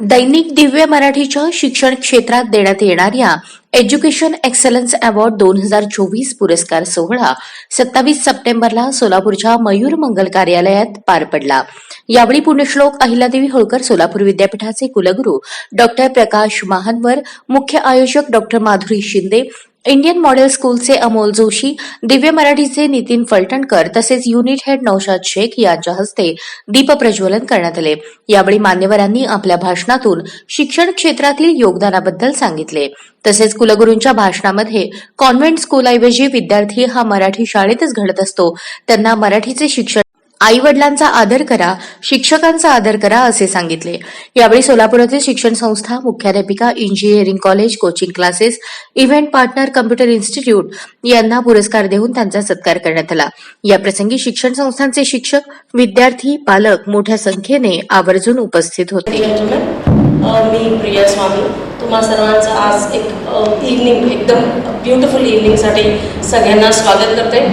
दैनिक दिव्य मराठीच्या शिक्षण क्षेत्रात देण्यात येणाऱ्या एज्युकेशन एक्सलन्स अवॉर्ड दोन हजार चोवीस पुरस्कार सोहळा सत्तावीस सप्टेंबरला सोलापूरच्या मयूर मंगल कार्यालयात पार पडला. यावेळी पुण्यश्लोक अहिल्यादेवी होळकर सोलापूर विद्यापीठाचे कुलगुरू डॉक्टर प्रकाश महानवर मुख्य आयोजक doctor Madhuri Shinde Indian model स्कूलचे अमोल जोशी दिव्य मराठीचे नितीन फलटणकर तसेच युनिट हेड नौशाद शेख यांच्या हस्ते दीपप्रज्वलन करण्यात आले. यावेळी मान्यवरांनी आपल्या भाषणातून शिक्षण क्षेत्रातील योगदानाबद्दल सांगितले. तसेच कुलगुरूंच्या भाषणामध्ये कॉन्व्हेंट स्कूलऐवजी विद्यार्थी हा मराठी शाळेतच घडत असतो. त्यांना मराठीचे शिक्षण आई वडिलांचा आदर करा शिक्षकांचा आदर करा असे सांगितले. यावेळी सोलापुरातील शिक्षण संस्था मुख्याध्यापिका engineering college coaching classes event partner computer institute यांना पुरस्कार देऊन त्यांचा सत्कार करण्यात आला. याप्रसंगी शिक्षण संस्थांचे शिक्षक विद्यार्थी पालक मोठ्या संख्येने आवर्जून उपस्थित होते. मी प्रिया स्वामी. तुम्हा सर्वांचं आज एक इव्हनिंग एकदम ब्युटिफुल इव्हनिंगसाठी सगळ्यांना स्वागत करते.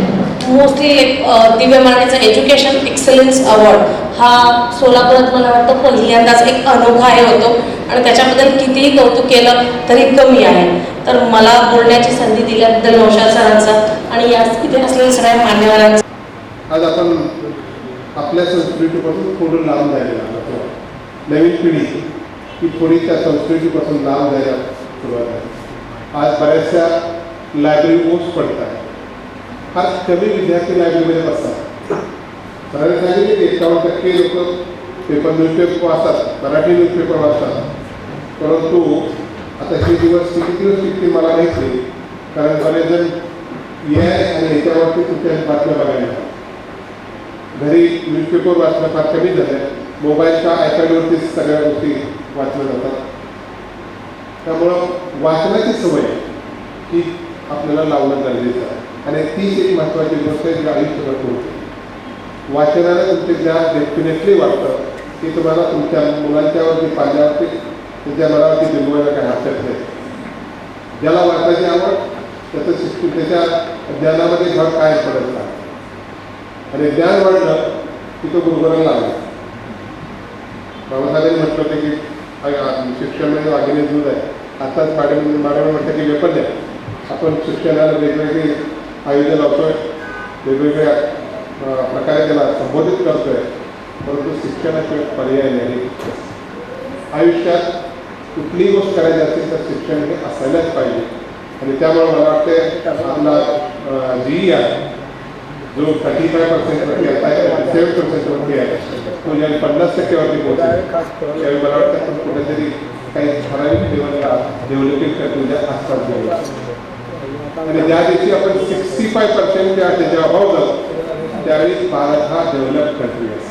मोस्टली एक दिव्य मराठीचा एज्युकेशन एक्सलन्स अवॉर्ड हा सोलापुरात मला वाटतं पहिल्यांदाच एक अनोखा हे होतो. आणि त्याच्याबद्दल कितीही कौतुक केलं तरी कमी आहे. तर मला बोलण्याची संधी दिल्याबद्दल नौशाद सरांचा आणि या इथे असलेल्या सगळ्या मान्यवरांचा आज आपण आपल्या संस्कृतीपासून थोडं लांब जायला लागलो. नवीन पिढी ही थोडी त्या संस्कृतीपासून लांब जायला सुरुवात आहे आज बऱ्याचशा लायब्ररी ओस पडतात आहे फार कमी विद्यार्थी लायब्ररीमध्ये बसतात. सरांनी सांगितले की एकावन्न टक्के लोक पेपर न्यूजपेपर वाचतात मराठी न्यूजपेपर वाचतात. परंतु आता हे दिवस किती दिवस टिकतील मला माहीत नाही कारण बरेच जण ये आणि याच्यावरती तुमच्या बातम्या बघायला घरी न्यूजपेपर वाचणं फार कमी झालं आहे मोबाईलच्या आयपॅडवरतीच सगळ्या गोष्टी वाचल्या जातात. त्यामुळं वाचनाची सवय ही आपल्याला लावणं गरजेचं आहे. आणि तीच एक महत्त्वाची गोष्ट आहे जी आयुष्यभर होते वाचनानं तुमचे ज्या डेफिनेटली वाटतं की तुम्हाला तुमच्या मुलांच्यावरती पाल्यावरती त्यांच्या मनावरती बिंबवायला काही हरकत नाही. ज्याला वाचायची आवड त्याचं शिक्षण त्याच्या ज्ञानामध्ये घट काय पडत नाही. आणि ज्ञान वाढलं की तो गुरुगुराला लागला. बाबासाहेबांनी म्हटलं होतं की शिक्षण म्हणजे वाघिणी दूध आहे. आताच मॅडम मॅडम म्हटलं की वेपर आहे आपण शिक्षणाला वेगवेगळे आयोजन लावतोय प्रकारे संबोधित करतोय. परंतु शिक्षणाशिवाय पर्याय नाही. आयुष्यात कुठलीही गोष्ट करायची असेल तर शिक्षण हे असायलाच पाहिजे. आणि त्यामुळे जी आहे जो थर्टी फाय पर्सेंटवरती आता सेवन पर्सेंटवरती आहे तो ज्यावेळी पन्नास टक्क्यावरती पोहोचेल, त्यावेळी मला आपण कुठेतरी काही ठराविक करतो आसपास आणि ज्या दिवशी आपण सिक्स्टी फाय पर्सेंट त्या त्याच्या अभाव जाऊ त्यावेळी भारत हा डेव्हलप कंट्री आहे.